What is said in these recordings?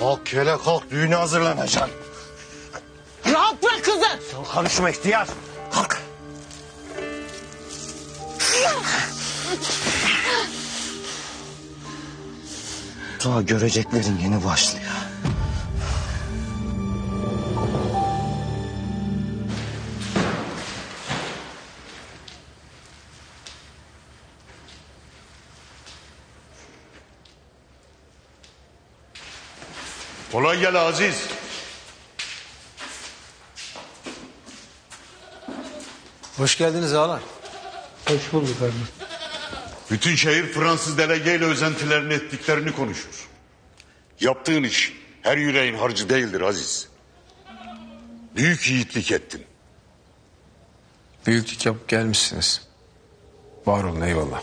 Kalk kele kalk düğüne hazırlanacaksın. Rahat bırak kızı. Sen karışma ihtiyar. Kalk. Daha göreceklerin yeni başlıyor. Kolay gel Aziz. Hoş geldiniz ağalar. Hoş bulduk abi. Bütün şehir Fransız delegeyle özentilerini ettiklerini konuşur. Yaptığın iş her yüreğin harcı değildir Aziz. Büyük yiğitlik ettin. Büyüklük yapıp gelmişsiniz. Var olun eyvallah.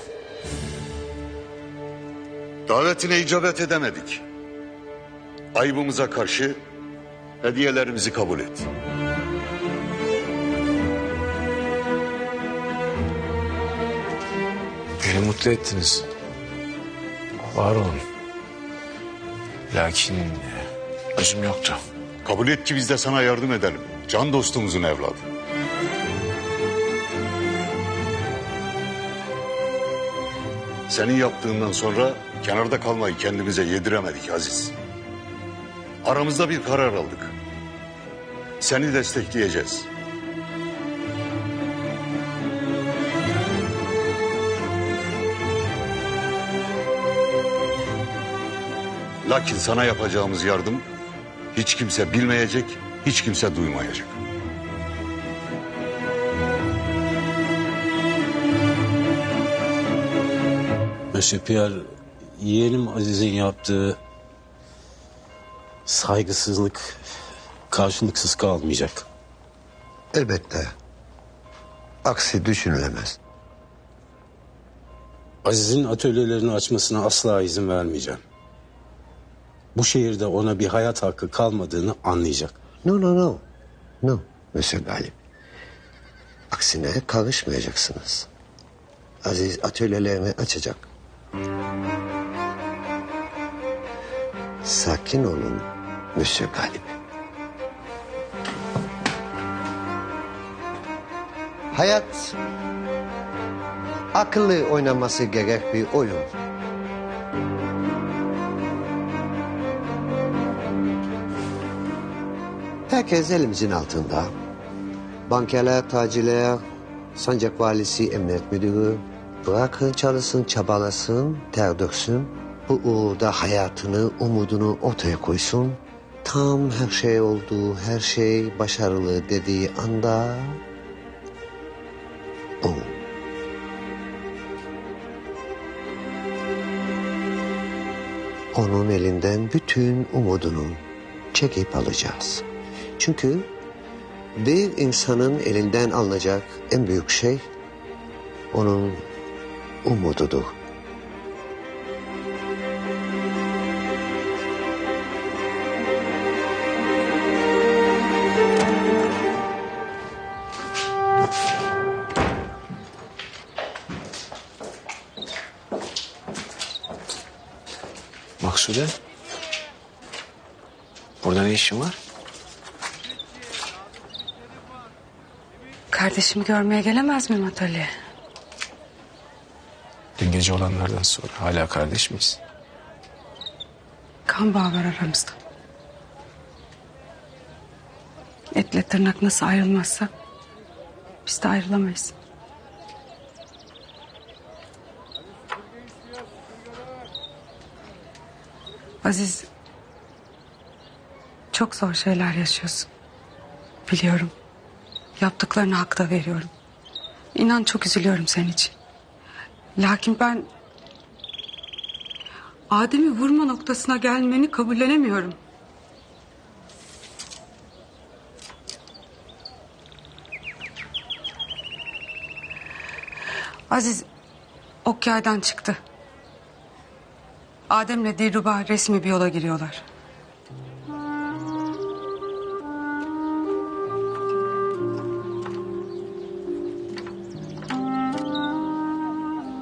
Davetine icabet edemedik. Ayıbımıza karşı hediyelerimizi kabul et. Beni mutlu ettiniz. Var olun. Lakin e, özüm yoktu. Kabul et ki biz de sana yardım edelim. Can dostumuzun evladı. Senin yaptığından sonra kenarda kalmayı kendimize yediremedik Aziz. Aramızda bir karar aldık. Seni destekleyeceğiz. Lakin sana yapacağımız yardım hiç kimse bilmeyecek, hiç kimse duymayacak. Monsieur Pierre, yeğenim Aziz'in yaptığı saygısızlık karşılıksız kalmayacak. Elbette. Aksi düşünülemez. Aziz'in atölyelerini açmasına asla izin vermeyeceğim. Bu şehirde ona bir hayat hakkı kalmadığını anlayacak. No no no. No Monsieur Galip. Aksine karışmayacaksınız. Aziz atölyelerini açacak. Sakin olun Monsieur Galip. Hayat akıllı oynaması gerek bir oyun. Herkes elimizin altında. Bankerler, tacirler, sancak valisi, emniyet müdürü. Bırakın çalışsın, çabalasın, ter döksün. Bu uğurda hayatını, umudunu ortaya koysun. Tam her şey oldu, her şey başarılı dediği anda... Boom. Onun elinden bütün umudunu çekip alacağız. Çünkü bir insanın elinden alınacak en büyük şey onun umududur. Maksude. Burada ne işin var? Kardeşimi görmeye gelemez miyim atölyeye? Dün gece olanlardan sonra hala kardeş miyiz? Kan bağı var aramızda. Etle tırnak nasıl ayrılmazsa biz de ayrılamayız. Aziz çok zor şeyler yaşıyorsun. Biliyorum. Yaptıklarını hakta veriyorum. İnan çok üzülüyorum senin için. Lakin ben Adem'i vurma noktasına gelmeni kabullenemiyorum. Aziz ok yaydan çıktı. Adem'le Dilruba resmi bir yola giriyorlar.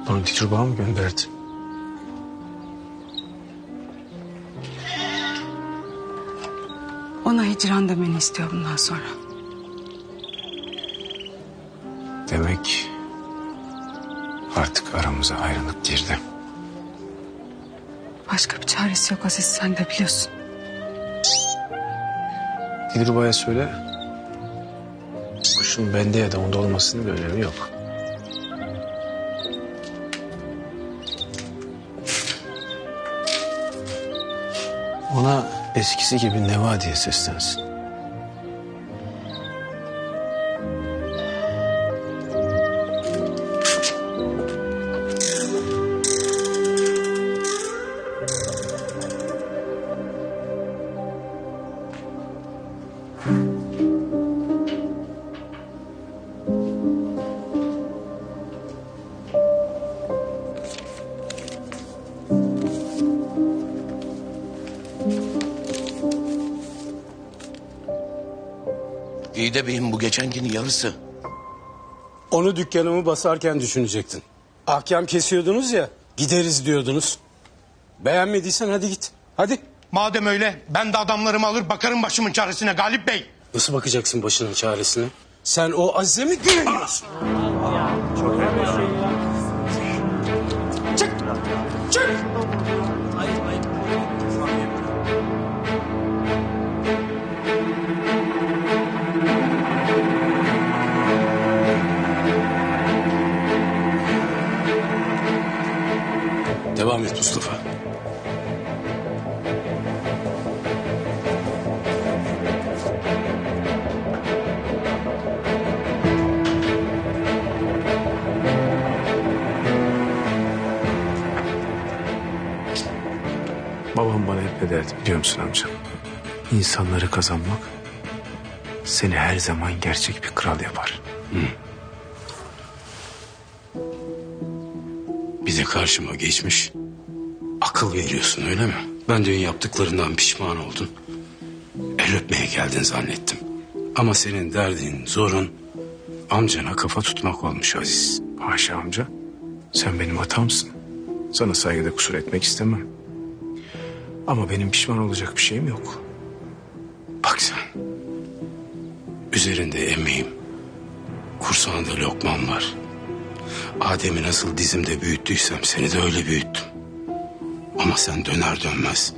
Bana Dilruba mı gönderdi? Ona hicran demeni istiyor bundan sonra. Demek artık aramıza ayrılık girdi. Başka bir çaresi yok Aziz sen de biliyorsun. Dilruba'ya söyle. Kuşun bende ya da onda olmasının bir önemi yok. Ona eskisi gibi Neva diye seslensin. İyi de beyim bu geçenkinin yarısı. Onu dükkanımı basarken düşünecektin. Ahkam kesiyordunuz ya, gideriz diyordunuz. Beğenmediysen hadi git. Hadi. Madem öyle ben de adamlarımı alır bakarım başımın çaresine Galip Bey. Nasıl bakacaksın başının çaresine? Sen o Aziz'e mi güveniyorsun? Devam Babam bana hep ne derdi biliyor musun amca? İnsanları kazanmak seni her zaman gerçek bir kral yapar. Bir de karşıma geçmiş. Akıl veriyorsun öyle mi? Ben dün yaptıklarından pişman oldun. El öpmeye geldin zannettim. Ama senin derdin, zorun amcana kafa tutmak olmuş Aziz. Haşa amca. Sen benim hatamsın. Sana saygıda kusur etmek istemem. Ama benim pişman olacak bir şeyim yok. Bak sen. Üzerinde emeğim. Kursağında lokmam var. Adem'i nasıl dizimde büyüttüysem seni de öyle büyüttüm. Ama sen döner dönmez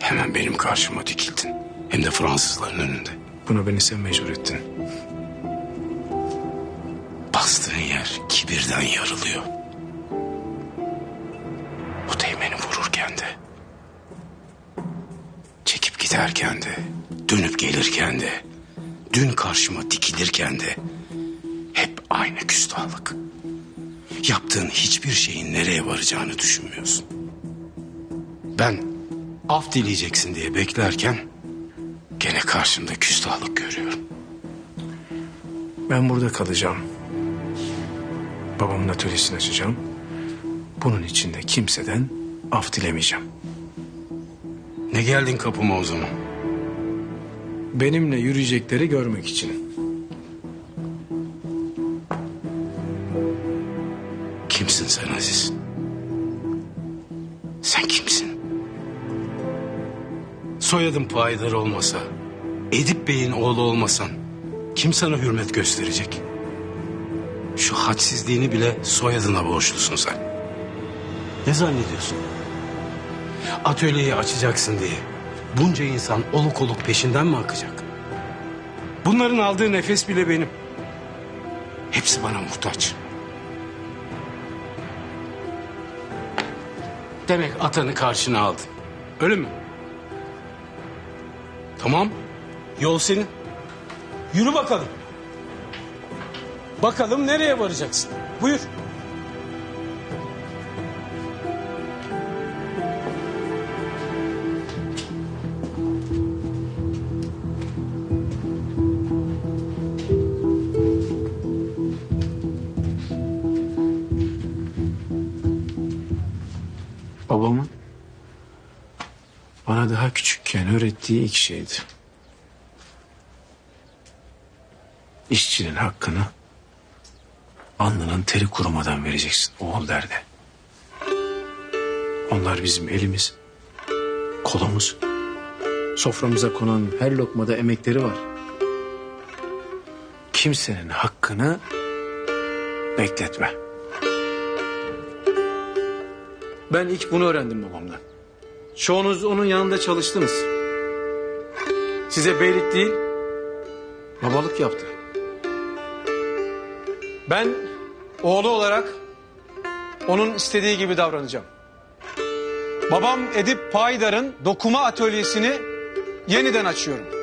hemen benim karşıma dikildin. Hem de Fransızların önünde. Buna beni sen mecbur ettin. Bastığın yer kibirden yarılıyor. Giderken de. Dönüp gelirken de. Dün karşıma dikilirken de. Hep aynı küstahlık. Yaptığın hiçbir şeyin nereye varacağını düşünmüyorsun. Ben af dileyeceksin diye beklerken... ...gene karşımda küstahlık görüyorum. Ben burada kalacağım. Babamın atölyesini açacağım. Bunun için de kimseden af dilemeyeceğim. Ne geldin kapıma o zaman? Benimle yürüyecekleri görmek için. Kimsin sen Aziz? Sen kimsin? Soyadın payidar olmasa, Edip Bey'in oğlu olmasan kim sana hürmet gösterecek? Şu hadsizliğini bile soyadına borçlusun sen. Ne zannediyorsun? Atölyeyi açacaksın diye bunca insan oluk oluk peşinden mi akacak? Bunların aldığı nefes bile benim. Hepsi bana muhtaç. Demek atanı karşına aldın. Öyle mi? Tamam. Yol senin. Yürü bakalım. Bakalım nereye varacaksın. Buyur. Bana daha küçükken öğrettiği ilk şeydi. İşçinin hakkını alnının teri kurumadan vereceksin oğul derdi. Onlar bizim elimiz, kolumuz. Soframıza konan her lokmada emekleri var. Kimsenin hakkını bekletme. Ben ilk bunu öğrendim babamdan. Çoğunuz onun yanında çalıştınız. Size beylik değil, babalık yaptı. Ben oğlu olarak onun istediği gibi davranacağım. Babam Edip Paydar'ın dokuma atölyesini yeniden açıyorum.